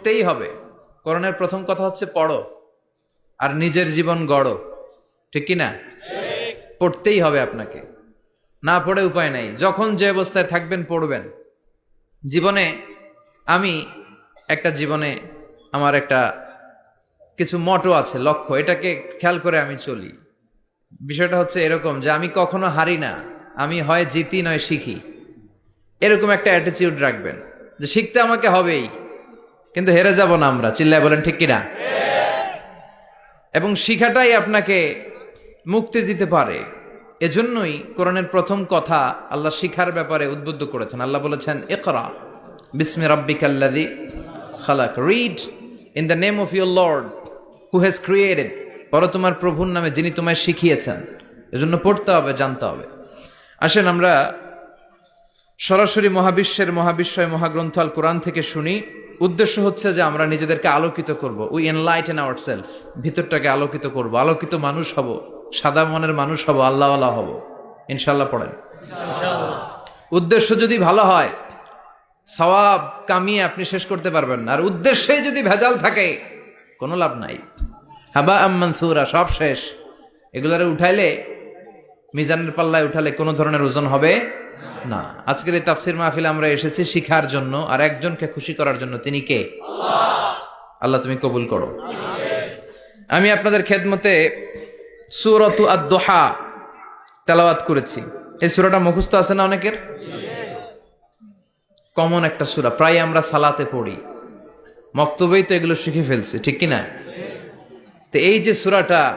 পড়তেই হবে। করণের প্রথম কথা হচ্ছে পড়ো আর নিজের জীবন গড়ো। ঠিক কি না? পড়তেই হবে আপনাকে। না পড়ে উপায় নাই। যখন যে অবস্থায় থাকবেন পড়বেন। জীবনে আমি একটা জীবনে আমার একটা কিছু মটো আছে, লক্ষ্য। এটাকে খেয়াল করে আমি চলি। বিষয়টা হচ্ছে এরকম যে আমি কখনো হারি না। আমি হয় জিতি নয় শিখি। এরকম একটা অ্যাটিচিউড রাখবেন যে শিখতে আমাকে হবেই। কিন্তু হেরে যাব না আমরা। চিল্লায় বলেন, ঠিক কিনা? এবং শিখাটাই আপনাকে মুক্তি দিতে পারে। এজন্যই কোরআনের প্রথম কথা আল্লাহ শিখার ব্যাপারে উদ্বুদ্ধ করেছেন। আল্লাহ বলেছেন একরা বিসমি রাব্বিকাল্লাদি খালাক। Read in the name of your lord who has created পর তোমার প্রভুর নামে যিনি তোমায় শিখিয়েছেন। এজন্য পড়তে হবে, জানতে হবে। আসেন আমরা সরাসরি মহাবিশ্বের মহাবিশ্বয় মহাগ্রন্থ আল কোরআন থেকে শুনি। উদ্দেশ্য হচ্ছে যে আমরা নিজেদেরকে আলোকিত করব। উই এনলাইটেন আওয়ার সেলফ ভিতরটাকে আলোকিত করব। আলোকিত মানুষ হব। সাদা মনের মানুষ হব। আল্লাহওয়ালা হব। ইনশাল্লাহ পড়েন। উদ্দেশ্য যদি ভালো হয় সওয়াব কামিয়ে আপনি শেষ করতে পারবেন না। আর উদ্দেশ্যে যদি ভেজাল থাকে কোনো লাভ নাই। হাবা আম্মান সুরা সব শেষ। এগুলারে উঠাইলে মিজানের পাল্লায় উঠালে কোনো ধরনের ওজন হবে? না। আজকের এই তাফসির মাহফিলে আমরা এসেছি শিখার জন্য আর একজনকে খুশি করার জন্য। তিনি কে? আল্লাহ তুমি কবুল করো। আমি আপনাদের খেদমতে সুরতু আদ-দোহা তেলাওয়াত করেছি। এই সুরাটা মুখস্থ আছে না অনেকের? কমন একটা সুরা। প্রায় আমরা সালাতে পড়ি। মক্তবেই তো এগুলো শিখে ফেলছে, ঠিক কি না তো এই যে সুরাটা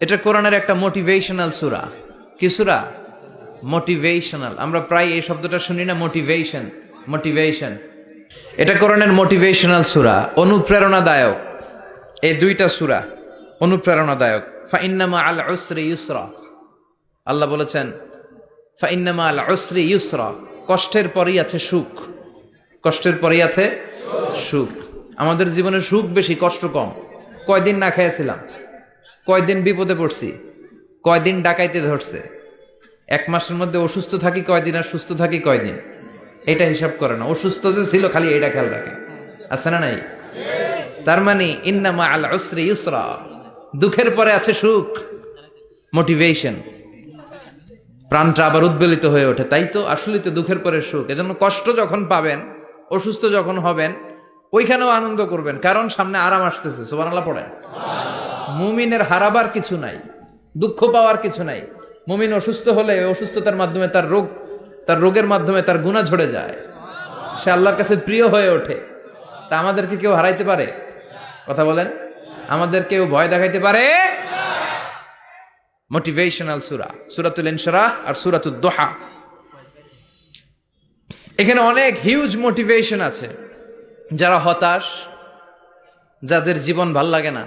এটা কোরআনের একটা মোটিভেশনাল সুরা। কি সুরা? মোটিভেশনাল আমরা প্রায় এই শব্দটা শুনি না মোটিভেশন মোটিভেশন এটা কোরআনের মোটিভেশনাল সুরা, অনুপ্রেরণাদায়ক। এই দুইটা সুরা, অনুপ্রেরণাদায়ক। ফাইন্নামা আল উসরি ইউসরা। আল্লাহ বলেছেন, ফাইন্নামা আল উসরি ইউসরা। কষ্টের পরেই আছে সুখ। কষ্টের পরেই আছে সুখ। আমাদের জীবনে সুখ বেশি, কষ্ট কম। কয়দিন না খেয়েছিলাম কয়দিন বিপদে পড়ছি, কয়দিন ডাকাইতে ধরছে, এক মাসের মধ্যে অসুস্থ থাকি কয়দিন আর সুস্থ থাকি কয়দিন, এটা হিসাব করে না। অসুস্থ যে ছিল খালি এটা খেয়াল রাখে। আছে না নাই? তার মানে ইন্নামা আল উসরি ইউসরা, দুঃখের পরে আছে সুখ, মোটিভেশন। প্রাণটা আবার উদ্বেলিত হয়ে ওঠে, তাই তো আসলে তো দুঃখের পরে সুখ। এজন্য কষ্ট যখন পাবেন, অসুস্থ যখন হবেন, ওইখানেও আনন্দ করবেন, কারণ সামনে আরাম আসতেছে সোবানাল্লাহ পড়ে মুমিনের হারাবার কিছু নাই, দুঃখ পাওয়ার কিছু নাই। মুমিন অসুস্থ হলে অসুস্থতার মাধ্যমে তার রোগ, তার রোগের মাধ্যমে তার গুণা ঝরে যায়। সে আল্লাহর কাছে প্রিয় হয়ে ওঠে। তা আমাদেরকে কেউ হারাইতে পারে? কথা বলেন। আমাদের কেউ ভয় দেখাইতে পারে? মোটিভেশনাল সুরা, সুরাতুল ইনশরাহ আর সুরাতুল দোহা। এখানে অনেক হিউজ মোটিভেশন আছে। যারা হতাশ, যাদের জীবন ভালো লাগে না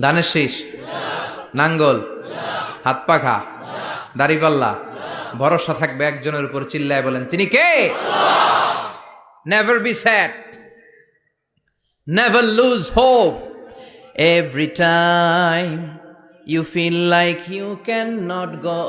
ধানের শীষ? নাঙ্গল? হাত পাখা? দাড়ি দাড়িপাল্লা? ভরসা থাকবে একজনের উপর, চিল্লায় বলেন, তিনি কে? Never be sad never lose hope every time you feel like you can not go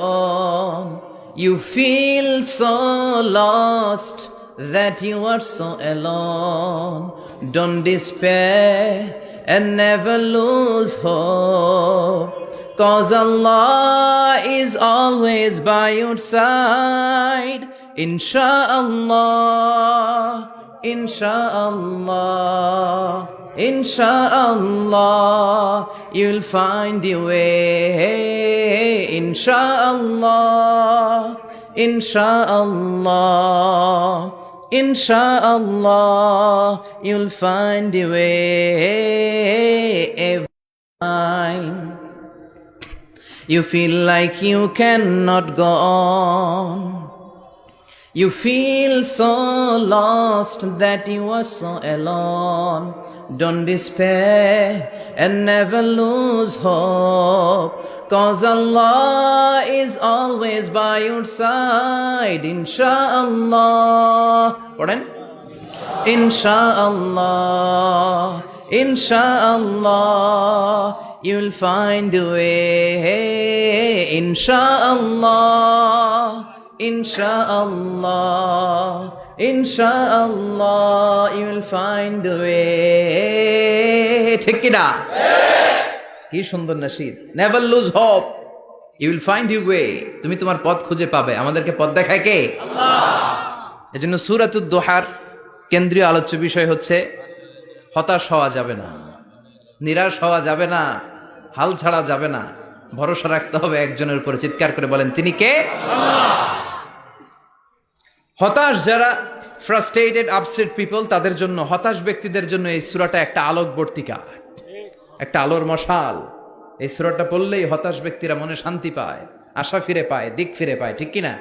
you feel so lost that you are so alone don't despair and never lose hope. Cause Allah is always by your side. Insha'Allah, Insha'Allah, Insha'Allah, you'll find your way. Insha'Allah, Insha'Allah, Insha'Allah, you'll find your way every time. You feel like you cannot go on. You feel so lost that you are so alone. Don't despair and never lose hope. Cause Allah is always by your side. Insha'Allah. Pardon? Insha'Allah. Insha'Allah. You'll find a way. Insha'Allah. Insha'Allah, Insha'Allah, you'll find a way. ঠিক কিনা? কি সুন্দর Nasid never lose hope you will find you way তুমি তোমার পথ খুঁজে পাবে। আমাদেরকে পথ দেখায় কে? এজন্য সুরাতুদ দোহার কেন্দ্রীয় আলোচ্য বিষয় হচ্ছে হতাশ হওয়া যাবে না নিরাশ হওয়া যাবে না হাল ছাড়া যাবে না। ভরসা রাখতে হবে একজনের উপরে। চিৎকার করে বলেন তিনি কে? হতাশ যারা ফ্রাস্ট্রেটেড আপসেট পিপল তাদের জন্য, হতাশ ব্যক্তিদের জন্য এই সুরাটা একটা আলোকবর্তিকা একটা আলোর মশাল। এই সুরাটা পড়লেই হতাশ ব্যক্তিরা মনে শান্তি পায়, আশা ফিরে পায়, দিক ফিরে পায়, ঠিক কিনা?